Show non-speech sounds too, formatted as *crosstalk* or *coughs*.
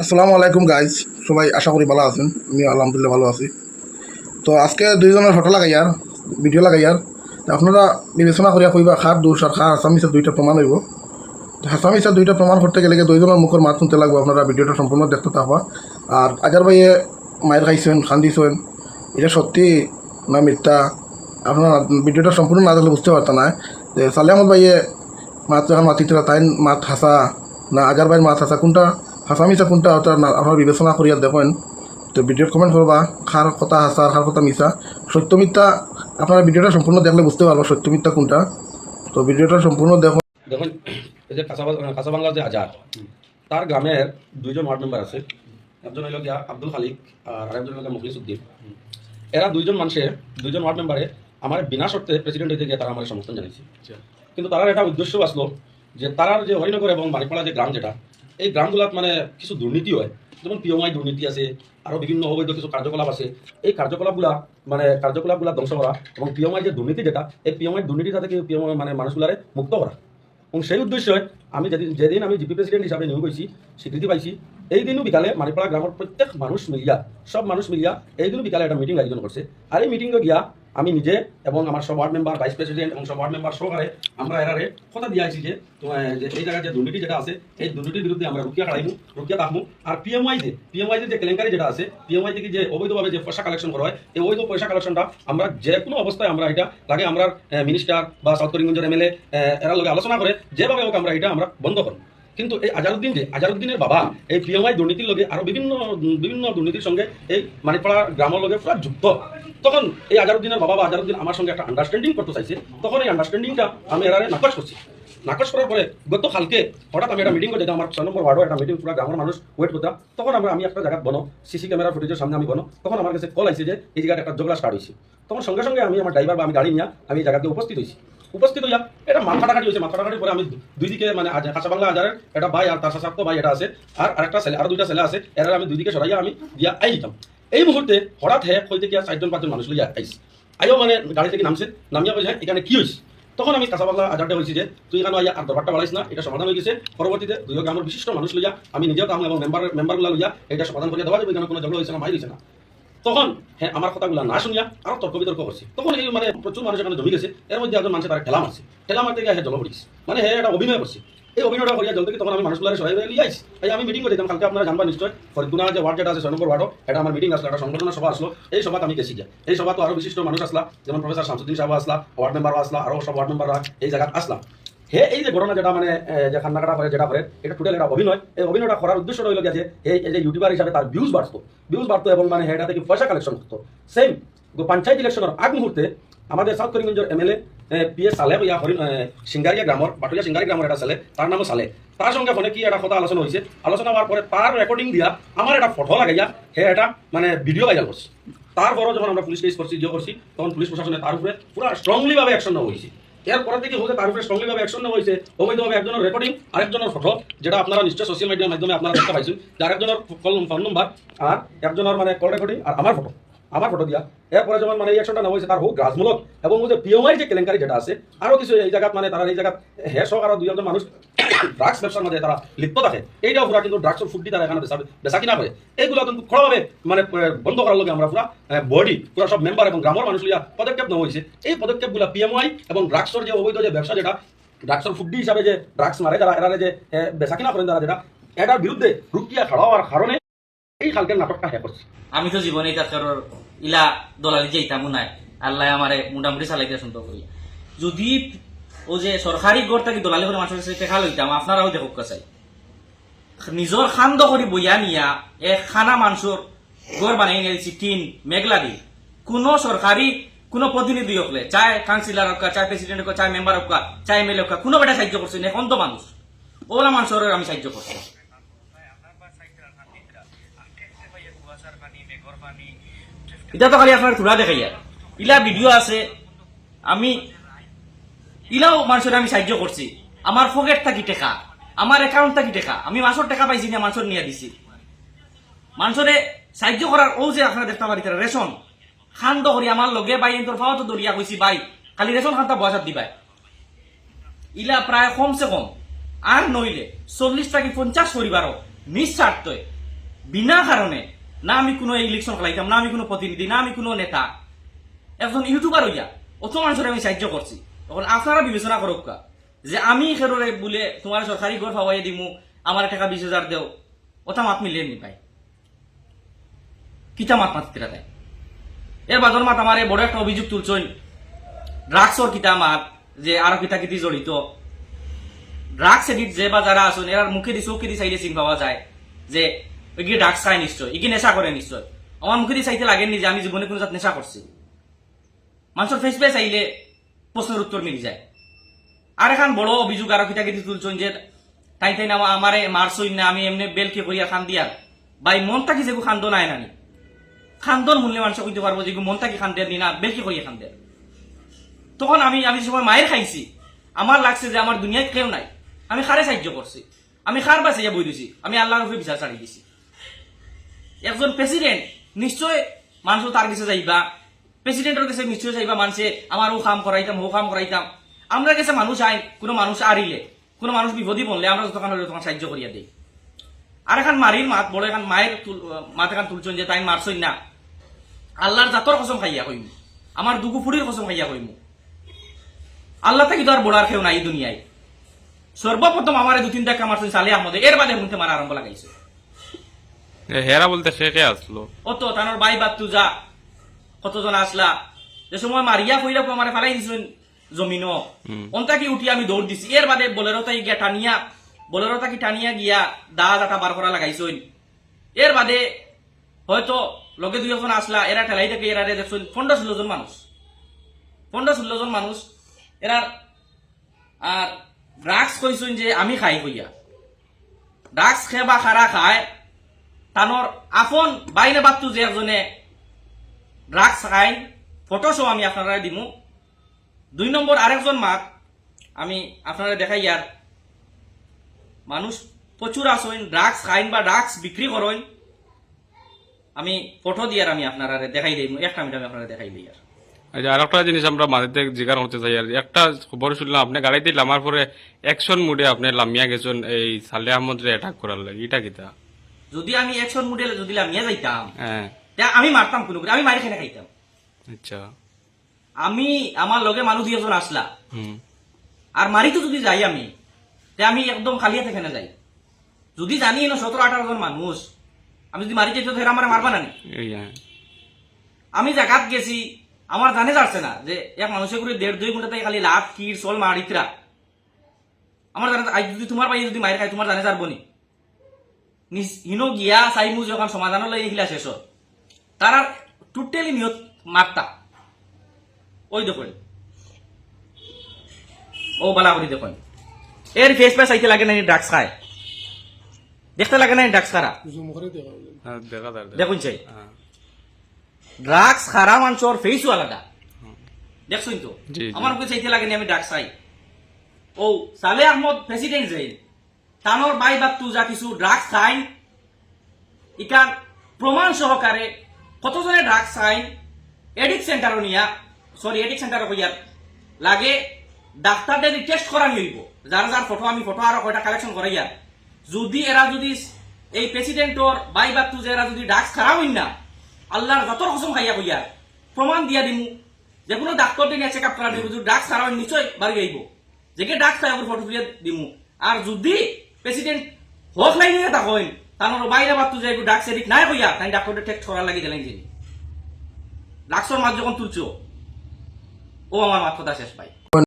আসসালামু আলাইকুম গাইজ সবাই আশা করি ভালো আছেন। আমি আলহামদুলিল্লাহ ভালো আছি। তো আজকে দুইজনের ফটো লাগাইয়ার ভিডিও লাগাইয়ার আপনারা বিবেচনা করিয়া কইবা, খার দোষ আর খার হাসামিসের দুইটা প্রমাণ হইব। তো হাসামিসের দুইটা প্রমাণ করতে গেলে দুইজনের মুখের মাত শুনতে লাগবে আপনারা ভিডিওটা সম্পূর্ণ দেখতে থাকবা। আর আজার ভাইয়ে মায়ের খাইছেন, খান্দিছেন, এটা সত্যি না মিথ্যা? আপনারা ভিডিওটা সম্পূর্ণ না দেখলে বুঝতে পারতেন না। যে সালে আহমদ ভাইয়ে মাত যখন মাতিতে তাই মাত হাসা না আজার ভাইয়ের মাত হাসা, কোনটা হাসা মিশা কোনটা ওটা না আপনার বিবেচনা করিয়া দেখেন। তো ভিডিওর কমেন্ট করবা খার কথা হাসা আর খার কথা মিশা সত্য মিথ্যা আপনারা ভিডিওটা সম্পূর্ণ দেখলে বুঝতে পারব সত্য মিথ্যা কোনটা। তো ভিডিওটা সম্পূর্ণ দেখুন। দেখুন এই যে কাঁচা কাঁচাবাংলার যে আজার তার গ্রামের দুইজন ওয়ার্ড মেম্বার আছে। একজন হইল গিয়া আব্দুল খালিক আর আরেকজন হইল মুখলিস উদ্দিন। এরা দুইজন মানুষে দুইজন ওয়ার্ড মেম্বারে আমার বিনা শর্তে প্রেসিডেন্ট হইতে গিয়ে তারা আমার সমর্থন জানিয়েছে কিন্তু তার একটা উদ্দেশ্য আসলো যে তারার যে হরিনগর এবং বাড়িপাড়া যে গ্রাম যেটা এই গ্রামগুলোত মানে কিছু দুর্নীতি হয়। যেমন পিওমাই দুর্নীতি আছে আরও বিভিন্ন অবৈধ কিছু কার্যকলাপ আছে। এই কার্যকলাপগুলা মানে কার্যকলাপগুলা ধ্বংস করা এবং পিওমাই যে দুর্নীতি যেটা, এই পিওমাই দুর্নীতিটা থেকে পিওমাই মানে মানুষগুলারে মুক্ত করা এবং সেই উদ্দেশ্যে আমি যেদিন যেদিন আমি জিপি প্রেসিডেন্ট হিসাবে নিয়োগ হয়েছি স্বীকৃতি পাইছি এই দিনও বিকালে মানিপাড়া গ্রামের প্রত্যেক মানুষ মিলিয়া সব মানুষ মিলিয়া এই দিনও বিকালে একটা মিটিং আয়োজন করছে আর এই মিটিংয়ে গিয়া আমি নিজে এবং আমার সব ওয়ার্ড মেম্বার ভাইস প্রেসিডেন্ট এবং সব ওয়ার্ড মেম্বার সহকারে আমরা এরারে কথা দিয়ে আইছি যে এই জায়গায় যে দুর্নীতি যেটা আছে এই দুর্নীতির বিরুদ্ধে আমরা রুকিয়া খাড়াইমু রুকিয়া থাকমু আর পিএমআই যে পিএমআই যে কেলেঙ্কারি যেটা আছে পিএমআই থেকে যে অবৈধভাবে যে পয়সা কালেকশন করা হয়, এই অবৈধ পয়সা কালেকশনটা আমরা যে কোনো অবস্থায় আমরা এটা লাগে আমরা মিনিস্টার বা সাউথ করিমগঞ্জের এমএলএ এরা লগে আলোচনা করে যেভাবে হোক আমরা এটা আমরা বন্ধ করব। কিন্তু এই আজারউদ্দিন যে আজারউদ্দিনের বাবা, এই পিএমআই দুর্নীতির লগে আরও বিভিন্ন বিভিন্ন দুর্নীতির সঙ্গে এই মানিকপাড়া গ্রামের লগে পুরো যুক্ত। তখন এই আজারউদ্দিনের বাবা বা আজারউদ্দিন আমার সঙ্গে একটা আন্ডারস্ট্যান্ডিং করতে চাইছে। তখন এই আন্ডারস্ট্যান্ডিংটা আমি এরারে নাকচ করছি। নাকচ করার পরে গত কালকে হঠাৎ আমি একটা মিটিং করে যেতাম, আমার ছয় নম্বর ওয়ার্ডও একটা মিটিং পুরো গ্রামের মানুষ ওয়েট করতাম। তখন আমরা, আমি একটা জায়গা বনো সিসি ক্যামেরা ফুটেজের সামনে আমি বনো। তখন আমার কাছে কল আইছে যে এই জায়গাটা একটা ঝগড়া স্টার্ট হয়েছে তখন সঙ্গে সঙ্গে আমি আমার ড্রাইভার বা আমি গাড়ি নিয়ে আমি এই জায়গাতে উপস্থিত হয়েছি উপস্থিত হইয়া, এটা মাথা কাটাকাটি হয়েছে মাথা কাটাকাটির পরে আমি দুই দিকে মানে কাঁচা বাংলা আজারের একটা ভাই আর তার সাথে ভাই এটা আছে, আর আরেকটা ছেলে, আর দুইটা ছেলে আছে, এরা আমি দুই দিকে সরাইয়া আমি দিয়া আই দিতাম। এই মুহূর্তে হঠাৎ হে হইতে গিয়া চারজন পাঁচজন মানুষ লইয়া আইস। আইও মানে গাড়ি থেকে নামছে, নামিয়া কইছে এখানে কি হয়েছে তখন আমি কাঁচা বাংলা আজারটা হয়েছি যে, তুই এখানে আইয়া আর দরবারটা বাড়াইস না, এটা সমাধান হয়ে গেছে। পরবর্তীতে দুই গ্রামের বিশিষ্ট মানুষ লইয়া, আমি নিজেও তাহলে এবং মেম্বার মেম্বারগুলো লইয়া এটা সমাধান করে দেওয়া যাবে, এখানে কোনো ঝগড়া হয়েছে না মাই হয়েছে না। তখন হ্যাঁ আমার কথাগুলো না শুনিয়া আরও তর্ক বিতর্ক করছি। তখন এই মানে প্রচুর মানুষ এখানে জমি গেছে, এর মধ্যে একজন মানুষ তারা ঠেলা মারছে। ঠেলা মারতে গিয়ে জল পড়িস মানে হ্যাঁ এটা অভিনয় করছে। এই অভিনয়টা করিয়া জল থেকে তখন আমি মানুষগুলো সবাই লিয়ে আইছি। এই আমি মিটিং করে দিতাম কালকে আপনারা জানবা নিশ্চয় ফরিদগুনা যে ওয়ার্ড যেটা আছে ছয় নম্বর ওয়ার্ডও এটা আমার মিটিং আসলো, একটা সংগঠনের সভা আসলো। এই সভাতে আমি গেছি গিয়া। এই সভা তো আরও বিশিষ্ট মানুষ আসলা, যেমন প্রফেসর শামসুদ্দিন সাহেব আসলা, ওয়ার্ড মেম্বারও আসলা, আরও সব ওয়ার্ড মেম্বাররা এই জায়গায় আসলাম। হে, এই যে ঘটনা যেটা মানে যে খান্নাকাটা করে, যেটা করে, এটা টোটাল একটা অভিনয়। এই অভিনয়টা করার উদ্দেশ্য রইল যে এই যে ইউটিউবার হিসাবে তার ভিউজ বাড়তো। ভিউজ বাড়তো এবং মানে এটা থেকে পয়সা কালেকশন করতো সেম পঞ্চায়েত ইলেকশনের আগ মুহূর্তে আমাদের সাউথ করিমগঞ্জের এমএলএ পি এস সালে ইয়া হরিণ সিঙ্গারিয়া গ্রামর বাটুলিয়া সিঙ্গারি গ্রামের একটা ছেলে তার নামও সালে তার সঙ্গে ফোনে কি একটা কথা আলোচনা হয়েছে আলোচনা হওয়ার পরে তার রেকর্ডিং দিয়া আমার একটা ফটো লাগাইয়া হে, এটা মানে ভিডিও ভাইরাল করছে। তারপরও যখন আমরা পুলিশ কেস করছি যে করছি, তখন পুলিশ প্রশাসনে তার উপরে পুরো স্ট্রংলি ভাবে অ্যাকশন নেওয়া হয়েছে এরপরে থেকে হচ্ছে তার উপরে স্ট্রংলি ভাবে অ্যাকশন নেওয়া হয়েছে। অবৈধভাবে একজনের রেকর্ডিং আরেকজনের ফটো যেটা আপনারা নিশ্চয় সোশ্যাল মিডিয়ার মাধ্যমে আপনারা দেখতে পাইছেন। যে আরেকজনের ফোন নম্বর আর একজনের মানে কল রেকর্ডিং আর আমার ফটো আমার ফটো দিয়া। এরপরে যখন মানে এই অ্যাকশনটা নেওয়া হয়েছে, তার হোক গ্রাসমূলক এবং যে পিওমাই যে কেলেঙ্কারি যেটা আছে, আরও কিছু এই জায়গাত মানে তারা এই জায়গাত হে সহ আরও দুই একজন মানুষ *coughs* ড্রাগস ব্যবসার মধ্যে তারা লিপ্ত থাকে। এইটাও পুরা কিন্তু ড্রাগসের ফুড তারা এখানে বেচা কিনা করে। এইগুলো কিন্তু খড়াভাবে মানে বন্ধ করার লগে আমরা পুরা বডি পুরা সব মেম্বার এবং গ্রামের মানুষ লিয়া পদক্ষেপ নেওয়া হয়েছে। এই পদক্ষেপগুলো পিএমআই এবং ড্রাগসের যে অবৈধ যে ব্যবসা যেটা ড্রাগসের ফুড হিসাবে যে ড্রাগস মারে, যারা এরা যে বেচা কিনা করেন তারা যেটা, এটার বিরুদ্ধে রুকিয়া খাড়া হওয়ার কারণে এই কালকের নাটকটা হ্যাঁ করছে। আমি তো জীবনে তার ইলা দলালি যাইতামও নাই। আল্লাহ আমারে মোটামুটি চালাইতে শুনতে করি যদি ও যে সরকারি গড় থাকি দলালি করে মানুষের কাছে টেকা লইতাম, আপনারাও দেখুক চাই নিজর খান্দ কৰি বইয়া নিয়া এ খানা মানুষের গড় বানাই নিয়ে দিচ্ছি টিন, মেঘলা দি। কোনো সরকারি, কোনো প্রতিনিধি হকলে চাই কাউন্সিলর হোক চাই প্রেসিডেন্ট হোক চাই মেম্বার হোক চাই এমএলএ হোক কোনো বেটা সাহায্য করছে এখন তো মানুষ। ওলা মানুষের আমি সাহায্য করছি। এটা তো খালি আপনার তুলা দেখাই ইলা ভিডিও আছে, আমি ইলাও মানুষের আমি সাহায্য করছি। আমার পকেট থাকি টেকা, আমার অ্যাকাউন্ট থাকি টেকা, আমি মাসের টাকা পাইছি না মানুষের নিয়ে দিছি। মানুষরে সাহায্য করার ও যে আপনারা দেখতে পারি রেশন। খান দহরি আমার লগে বাই, তোর ফাও তো দরিয়া কইছি, বাই। খালি রেশন খানটা বয়সাত দিবাই। ইলা প্রায় কমসে কম, আর নইলে চল্লিশ টাকি পঞ্চাশ পরিবারও নিঃস্বার্থে, বিনা কারণে না আমি কোনো ইলেকশন খেলাইতাম, না আমি কোনো প্রতিনিধি, না আমি কোনো নেতা। একজন ইউটিউবার হইয়া অত মানুষের আমি সাহায্য করছি। তখন আপনারা বিবেচনা করুক যে আমি খেরোরে বলে তোমার সরকারি ঘর পাওয়াই দিমু আমার টাকা বিশ হাজার দেও ওটা মাত মিলিয়ে নি পাই কিতা মাত মাতিরা দেয় এর বাদর মাত আমার বড় একটা অভিযোগ তুলছেন ড্রাগসর কিতা মাত, যে আরও কিতা কিতি জড়িত। ড্রাগস এডিট যে বা যারা আছেন এর মুখে দি চৌকে দি চাইলে চিন পাওয়া যায়, যে এগিয়ে ড্রাগস খায় নিশ্চয়, এগিয়ে নেশা করে নিশ্চয়। আমার মুখে দি চাইতে লাগেনি যে আমি জীবনে কোনো জাত নেশা করছি। মানুষের ফেস পে চাইলে প্রশ্নের উত্তর মিলি যায়। আর এখন বড় অভিযোগ আরও কিতা কিতি তুলছেন যে তাই তাই না আমারে মারছই না আমি এমনি বেলকে করিয়া খান দিয়ার বাই মন থাকি যেগু খান্দন আয় নানি খান্দন শুনলে মানুষ কইতে পারব যে মন থাকি খান দেয়ার নি না, বেলকে করিয়া খান দেয়ার তখন আমি আমি সময় মায়ের খাইছি, আমার লাগছে যে আমার দুনিয়ায় কেউ নাই। আমি খারে সাহায্য করছি। আমি খার বাঁচাইয়া বই দিছি আমি আল্লাহর উপরে বিচার ছাড়ি দিছি। একজন প্রেসিডেন্ট নিশ্চয় মানুষ তার কাছে যাইবা। প্রেসিডেন্টের কাছে নিশ্চয় যাইবা মানুষে আমার ও কাম করাইতাম ও কাম করাইতাম আমরা কাছে মানুষ আইন কোনো মানুষ আরিলে কোনো মানুষ বিপদই বললে আমরা যতক্ষণ হলে তখন সাহায্য করিয়া দিই আর এখন মারির মাত বড় এখন মায়ের মাত এখন তুলছেন যে, তাই মারছই না। আল্লাহর জাতর কসম খাইয়া কইমু আমার দুগু ফুড়ির কসম খাইয়া কইমু আল্লাহ থেকে তো আর বড় আর নাই দুনিয়ায় সর্বপ্রথম আমার দু তিনটা কামার সালে আহমদে। এর বাদে হুনতে মারা আরম্ভ লাগাইছে। হেরা বলতে সে কে আসলো? অত তানোর বাই বাদ তু যা। কতজন আসলা? যে সময় মারিয়া কইরা আমার ফেলাই দিছেন জমিন হুম। অন্তাকি উঠি আমি দৌড় দিছি। এর বাদে বলেরো তাই গিয়া টানিয়া বলেরো তাকি টানিয়া গিয়া দা দাটা বার করা লাগাইছইন এর বাদে হয়তো লগে দুই এখন আসলা এরা ঠেলাই থেকে এরা দেখছেন পনেরো ষোলো জন মানুষ। পনেরো ষোলো জন মানুষ এরা আর ড্রাগস কইছেন যে আমি খাই হইয়া। ড্রাগস খে বা খারা খায় তানোর আপন বাইনে বাত্তু যে একজনে ড্রাগস খাই ফটো শো আমি আপনারা দিমু। দুই নম্বর আরেকজন মাত আমি আপনারা দেখাই ইয়ার মানুষ প্রচুর আসেন ড্রাগস খাইন বা ড্রাগস বিক্রি করেন। আমি ফটো দিয়ার আমি আপনারা দেখাই দিই একটা মিনিট আমি আপনারা দেখাই দিই আর। আচ্ছা আর একটা জিনিস আমরা মাঝে জিজ্ঞার করতে চাই আর। একটা খবর শুনলাম, আপনি গাড়িতে লামার পরে অ্যাকশন মুডে আপনি লামিয়া গেছেন, এই সালে আহমদ রে অ্যাটাক করার লাগে। এটা কিতা? যদি আমি একশন মডেল যদি লামিয়া যাইতাম হ্যাঁ। আমি মারতাম কোনো আমি মারি খেনে খাইতাম। আচ্ছা। আমি আমার লগে মানুষ দুইজন আসলা। আর মারি তো যদি যাই আমি তে আমি একদম খালি হাতে এখানে যাই। যদি জানি না সতেরো আঠারো জন মানুষ আমি যদি মারি যাই তো আমার মারবা না আমি জায়গাত গেছি আমার জানে যাচ্ছে না যে এক মানুষের করে দেড় দুই ঘণ্টা তাই খালি লাভ কির চল মারিতরা আমার জানে আজ যদি তোমার পাই যদি মারি খাই তোমার জানে যারবো নি? হিনো গিয়া চাইমু যখন সমাধান লাই আহিলা শেষ হয়। তার টোটালি নিয়ত মারতা ওই দেখুন। ও বালা করি দেখুন। এর ফেস পে চাইতে লাগে না ড্রাগস খায়? দেখতে লাগে না ড্রাগস খারা দেখা দেখুন চাই। ড্রাগস খারা মানুষের ফেসও আলাদা। দেখছুন তো। আমার মুখে চাইতে লাগেনি আমি ড্রাগস খাই? ও সালে আহমদ প্রেসিডেন্ট যে। তানোর বাই বা তু যা কিছু ড্রাগস খাই ইকান প্রমাণ সহকারে কতজনে ড্রাগস খাই এডিক সেন্টার নিয়া সরি এডিক সেন্টার কইয়ার লাগে, ডাক্তারদের টেস্ট করা হইব যার যার ফটো আমি ফটো আরও কয়টা কালেকশন করাইয়া। যদি এরা যদি এই প্রেসিডেন্টর বাই বা যে এরা যদি ড্রাগস খারাপ হইন না, আল্লাহর যত কসম খাইয়া কইয়া প্রমাণ দিয়া দিমু, যে কোনো ডাক্তার নিয়ে চেক আপ করা দিব যদি ড্রাগস খারাপ নিশ্চয় বাড়ি ড্রাগস খাই ওর ফটো তুলিয়া দিমু। আর যদি প্রেসিডেন্ট হোক লাইনে এটা হইন তানোর বাইরে বাত্তু যে ডাক সেদিক নাই কইয়া তাই ডাক্তারদের ঠেক ছড়া লাগি দিলেন যিনি। ড্রাগসর মাছ যখন তুলছো, ও আমার মাত কথা শেষ পাই